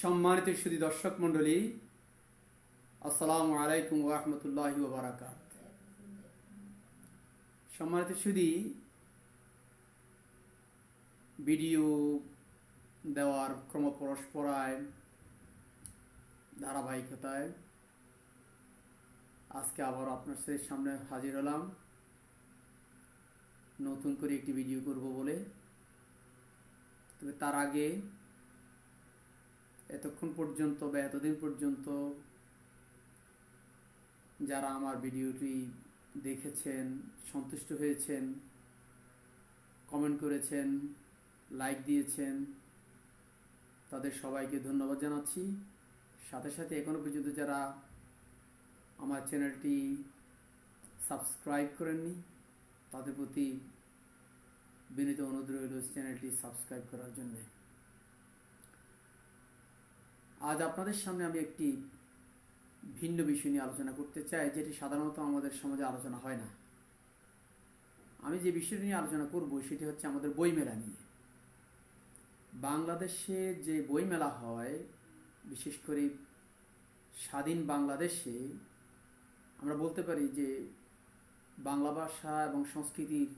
সম্মানিত সুদী দর্শক মণ্ডলী, আসসালামু আলাইকুম রহমতুল্লাহ বারাকাত। সম্মানিত সুদী ভিডিও দেওয়ার ক্রমপরস্পরায়, ধারাবাহিকতায় আজকে আবার আপনার সামনে হাজির হলাম। নতুন করে একটি ভিডিও করব বলে। তবে তার আগে এতক্ষণ পর্যন্ত বা এতদিন পর্যন্ত যারা আমার ভিডিওটি দেখেছেন, সন্তুষ্ট হয়েছেন কমেন্ট করেছেন লাইক দিয়েছেন, তাদের সবাইকে ধন্যবাদ জানাচ্ছি। সাথে সাথে এখনও পর্যন্ত যারা আমার চ্যানেলটি সাবস্ক্রাইব করেননি, তাদের প্রতি বিনীত অনুরোধ রইল চ্যানেলটি সাবস্ক্রাইব করার জন্যে। আজ আপনাদের সামনে আমি একটি ভিন্ন বিষয় নিয়ে আলোচনা করতে চাই, যেটি সাধারণত আমাদের সমাজে আলোচনা হয় না। আমি যে বিষয়টি নিয়ে আলোচনা করব, সেটি হচ্ছে আমাদের বইমেলা নিয়ে। বাংলাদেশে যে বইমেলা হয়, বিশেষ করে স্বাধীন বাংলাদেশে, আমরা বলতে পারি যে বাংলা ভাষা এবং সংস্কৃতির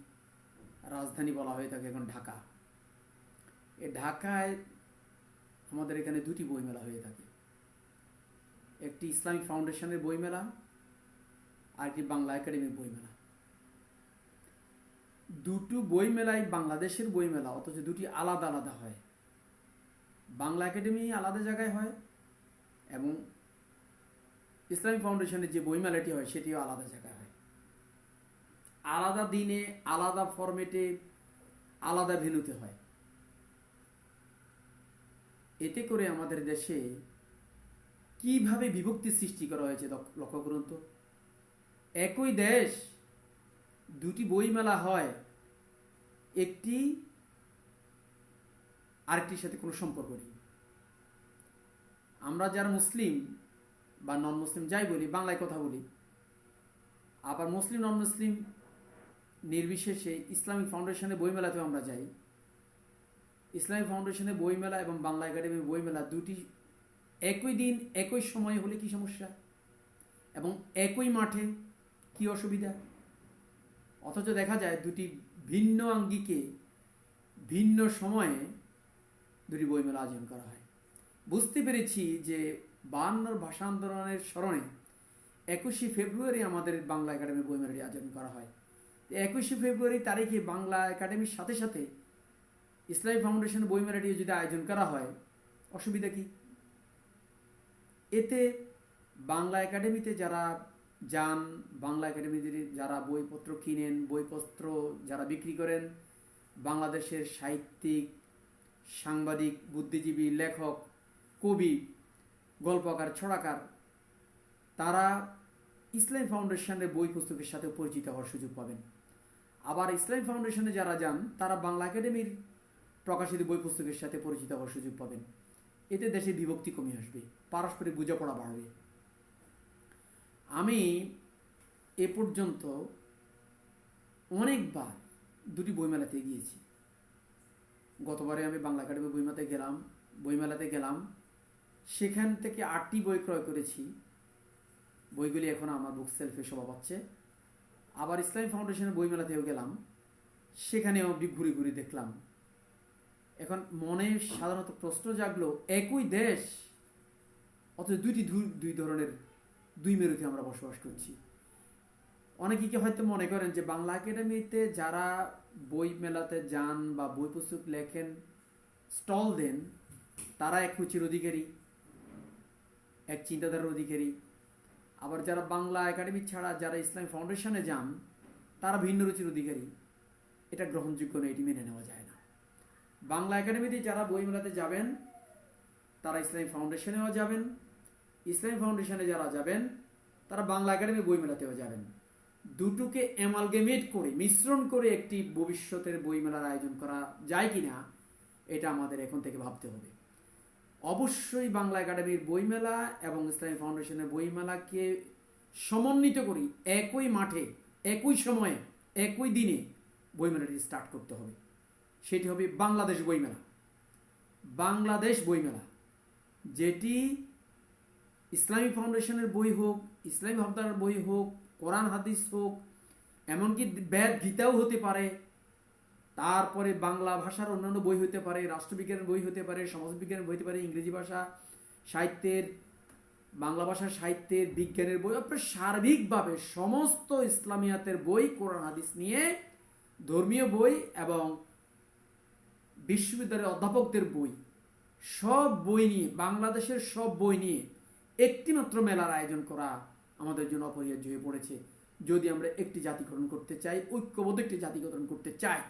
রাজধানী বলা হয়ে থাকে এখন ঢাকা। এ ঢাকায় আমাদের এখানে দুটি বইমেলা হয়ে থাকে। একটি ইসলামিক ফাউন্ডেশনের বইমেলা আর একটি বাংলা একাডেমির বইমেলা। দুটো বইমেলাই বাংলাদেশের বইমেলা, অথচ দুটি আলাদা আলাদা হয়। বাংলা একাডেমি আলাদা জায়গায় হয় এবং ইসলামিক ফাউন্ডেশনের যে বইমেলাটি হয়, সেটিও আলাদা জায়গায় হয়। আলাদা দিনে, আলাদা ফরম্যাটে, আলাদা ভেনুতে হয়। এতে করে আমাদের দেশে কীভাবে বিভক্তি সৃষ্টি করা হয়েছে লক্ষ্য করুন তো। একই দেশ দুটি বইমেলা হয়, একটি আরেকটির সাথে কোনো সম্পর্ক নেই। আমরা যারা মুসলিম বা নন মুসলিম যাই বলি, বাংলায় কথা বলি, আবার মুসলিম নন মুসলিম নির্বিশেষে ইসলামিক ফাউন্ডেশনের বইমেলাতেও আমরা যাই ইসলামিক ফাউন্ডেশনের বইমেলা এবং বাংলা একাডেমির বইমেলা দুটি, একই দিন, একই সময়ে হলে কি সমস্যা? এবং একই মাঠে কি অসুবিধা? অথচ দেখা যায় দুটি ভিন্ন আঙ্গিকে, ভিন্ন সময়ে দুটি বইমেলা আয়োজন করা হয়। বুঝতে পেরেছি যে বায়ান্নর ভাষা আন্দোলনের স্মরণে একুশে ফেব্রুয়ারি আমাদের বাংলা একাডেমির বইমেলাটি আয়োজন করা হয়। একুশে ফেব্রুয়ারি তারিখে বাংলা একাডেমির সাথে সাথে ইসলামী ফাউন্ডেশন বইমেলাটি যদি আয়োজন করা হয়, অসুবিধা কি? এতে বাংলা একাডেমিতে যারা যান, বাংলা একাডেমিতে যারা বইপত্র কিনেন, বইপত্র যারা বিক্রি করেন, বাংলাদেশের সাহিত্যিক, সাংবাদিক, বুদ্ধিজীবী, লেখক, কবি, গল্পকার, ছড়াকার, তারা ইসলাম ফাউন্ডেশনের বই পুস্তকের সাথে পরিচিত হওয়ার সুযোগ পাবেন। আবার ইসলাম ফাউন্ডেশনে যারা যান, তারা বাংলা একাডেমির প্রকাশিত বই পুস্তকের সাথে পরিচিত হওয়ার সুযোগ পাবেন। এতে দেশে বিভক্তি কমে আসবে, পারস্পরিক বোঝাপড়া বাড়বে। আমি এ পর্যন্ত অনেকবার দুটি বইমেলাতে গিয়েছি। গতবারে আমি বাংলা একাডেমি বইমেলাতে গেলাম বইমেলাতে গেলাম। সেখান থেকে আটটি বই ক্রয় করেছি। বইগুলি এখন আমার বুক সেলফে শোভা পাচ্ছে। আবার ইসলামী ফাউন্ডেশনের বইমেলাতেও গেলাম। সেখানে সেখানেও ঘুরে ঘুরে দেখলাম। এখন মনে সাধারণত প্রশ্ন জাগলো, একই দেশ, অথচ দুইটি দুই ধরনের দুই মেরুতে আমরা বসবাস করছি। অনেকে কি হয়তো মনে করেন যে বাংলা একাডেমিতে যারা বই মেলাতে যান বা বই পুস্তক লেখেন, স্টল দেন, তারা এক রুচির অধিকারী, এক চিন্তাধারার অধিকারী। আবার যারা বাংলা একাডেমি ছাড়া যারা ইসলাম ফাউন্ডেশনে যান, তারা ভিন্ন রুচির অধিকারী। এটা গ্রহণযোগ্য নয়, এটি মেনে নেওয়া যায়। বাংলা একাডেমিতে যারা বই মেলাতে যাবেন, তারা ইসলামী ফাউন্ডেশনেও যাবেন। ইসলামী ফাউন্ডেশনে যারা যাবেন, তারা বাংলা একাডেমি বই মেলাতেও যাবেন। দুটোকে অ্যামালগেমেট করে, মিশ্রণ করে একটি ভবিষ্যতের বইমেলার আয়োজন করা যায় কি না এটা আমাদের এখন থেকে ভাবতে হবে। অবশ্যই বাংলা একাডেমির বইমেলা এবং ইসলামী ফাউন্ডেশনের বইমেলাকে সমন্বিত করি একই মাঠে, একই সময়ে, একই দিনে বইমেলাটি স্টার্ট করতে হবে। সেটি হবে বাংলাদেশ বইমেলা। বাংলাদেশ বইমেলা, যেটি ইসলামী ফাউন্ডেশনের বই হোক, ইসলামী ভাবধারার বই হোক, কোরআন, হাদিস হোক, এমনকি বেদ গীতাও হতে পারে। তারপরে বাংলা ভাষার অন্যান্য বই হতে পারে, রাষ্ট্রবিজ্ঞানের বই হতে পারে, সমাজবিজ্ঞানের বই হতে পারে, ইংরেজি ভাষা, সাহিত্যের, বাংলা ভাষার সাহিত্যের, বিজ্ঞানের বই আপনার সার্বিকভাবে সমস্ত ইসলামিয়াতের বই, কোরআন, হাদিস নিয়ে ধর্মীয় বই এবং বিশ্ববিদ্যালয়ের অধ্যাপকদের বই। সব বই নিয়ে, বাংলাদেশের সব বই নিয়ে একটিমাত্র মেলার আয়োজন করা আমাদের জন্য অপরিহার্য হয়ে পড়েছে। যদি আমরা একটি জাতিকরণ করতে চাই, ঐক্যবদ্ধ একটি জাতিকরণ করতে চাই,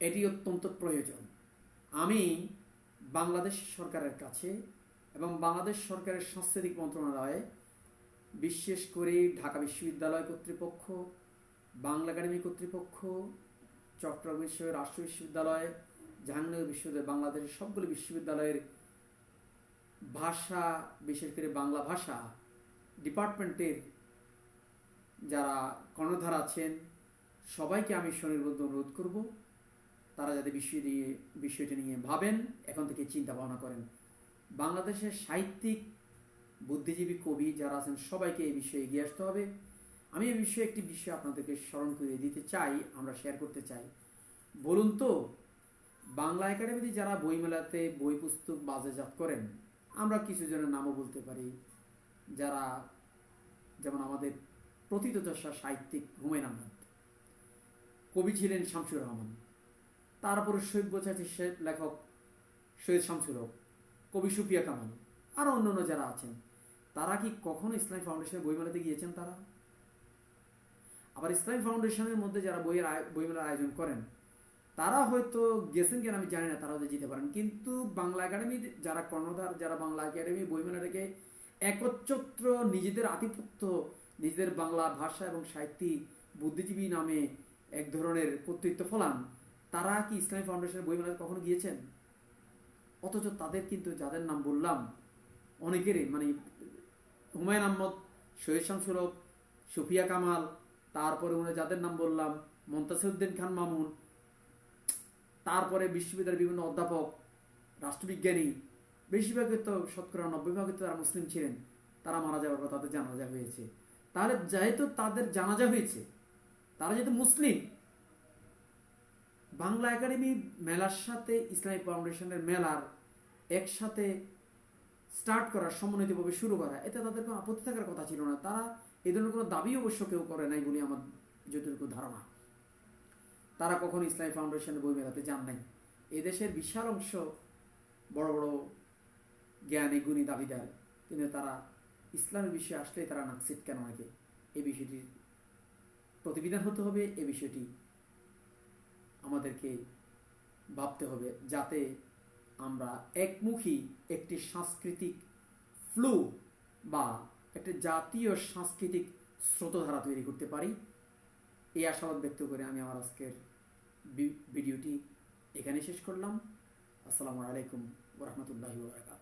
এটি অত্যন্ত প্রয়োজন। আমি বাংলাদেশ সরকারের কাছে এবং বাংলাদেশ সরকারের সাংস্কৃতিক মন্ত্রণালয়ে, বিশেষ করে ঢাকা বিশ্ববিদ্যালয় কর্তৃপক্ষ, বাংলা একাডেমি কর্তৃপক্ষ চট্টগ্রাম বিশ্বের রাষ্ট্র বিশ্ববিদ্যালয়, জাহাঙ্গীরনগর বিশ্ববিদ্যালয়, বাংলাদেশের সবগুলো বিশ্ববিদ্যালয়ের ভাষা, বিশেষ করে বাংলা ভাষা ডিপার্টমেন্টের যারা কর্ণধার আছেন, সবাইকে আমি স্বনির্বদ্ধ অনুরোধ করব, তারা যাতে বিষয় নিয়ে বিষয়টি নিয়ে ভাবেন, এখন থেকে চিন্তা ভাবনা করেন। বাংলাদেশের সাহিত্যিক, বুদ্ধিজীবী কবি যারা আছেন, সবাইকে এই বিষয়ে এগিয়ে আসতে হবে। আমি এই বিষয়ে একটি বিষয় আপনাদেরকে স্মরণ করিয়ে দিতে চাই, আমরা শেয়ার করতে চাই। বলুন তো, বাংলা একাডেমিতে যারা বইমেলাতে বই পুস্তক বাজারজাত করেন, আমরা কিছু জনের নামও বলতে পারি। যারা, যেমন আমাদের প্রথিতদশা সাহিত্যিক হুমায়ুন আহমদ, কবি ছিলেন শামসুর রহমান, তারপরে শহীদ বোঝাচ্ছি লেখক সৈয়দ শামসুর হক, কবি সুফিয়া কামাল আরও অন্যান্য যারা আছেন, তারা কি কখনো ইসলামী ফাউন্ডেশনের বইমেলাতে গিয়েছেন তারা? আবার ইসলামী ফাউন্ডেশনের মধ্যে যারা বইয়ের বইমেলার আয়োজন করেন, তারা হয়তো গেছেন কেন আমি জানি না, তারা হয়তো যেতে পারেন। কিন্তু বাংলা একাডেমির যারা কর্ণধার, যারা বাংলা একাডেমি বইমেলাটাকে একচ্ছত্র নিজেদের আধিপত্য, নিজেদের বাংলা ভাষা এবং সাহিত্যিক বুদ্ধিজীবী নামে এক ধরনের কর্তৃত্ব ফলান, তারা কি ইসলামী ফাউন্ডেশনের বইমেলাতে কখনো গিয়েছেন? অথচ তাদের কিন্তু যাদের নাম বললাম, অনেকেরই মানে হুমায়ুন আহমদ সৈয়দ শামসুরক সুফিয়া কামাল তারপরে উনি যাদের নাম বললাম মন্তাসিউদ্দিন খান মামুন, তারপরে বিশ্ববিদ্যালয়ের বিভিন্ন অধ্যাপক, রাষ্ট্রবিজ্ঞানী, বেশিরভাগই তো শতকরা নব্বই ভাগে তো তারা মুসলিম ছিলেন, তারা মারা যাওয়ার পর তাদের জানাজা হয়েছে। তাহলে যেহেতু তাদের জানাজা হয়েছে, তারা যেহেতু মুসলিম, বাংলা একাডেমি মেলার সাথে ইসলামিক ফাউন্ডেশনের মেলার একসাথে স্টার্ট করা সমন্বিতভাবে শুরু করা এতে তাদের কোনো আপত্তি থাকার কথা ছিল না। তারা এই ধরনের কোনো দাবি অবশ্য কেউ করে নাই বলে আমার যতটুকু ধারণা। তারা কখনো ইসলামী ফাউন্ডেশনের বই মেলাতে যান নাই। এদেশের বিশাল অংশ বড় বড় জ্ঞানী, গুণী দাবিদার, কিন্তু তারা ইসলামের বিষয়ে আসলেই তারা নাকসিদ কেন নাকি? এই বিষয়টির প্রতিবিধান হতে হবে, এ বিষয়টি আমাদেরকে ভাবতে হবে যাতে আমরা একমুখী একটি সাংস্কৃতিক ফ্লু বা একটা জাতীয় সাংস্কৃতিক স্রোতধারা তৈরি করতে পারি। এই আশাবাদ ব্যক্ত করে আমি আমার আজকের ভিডিওটি এখানে শেষ করলাম। আসসালামু আলাইকুম ওরহমতুল্লাহি ওবরাকাতুহু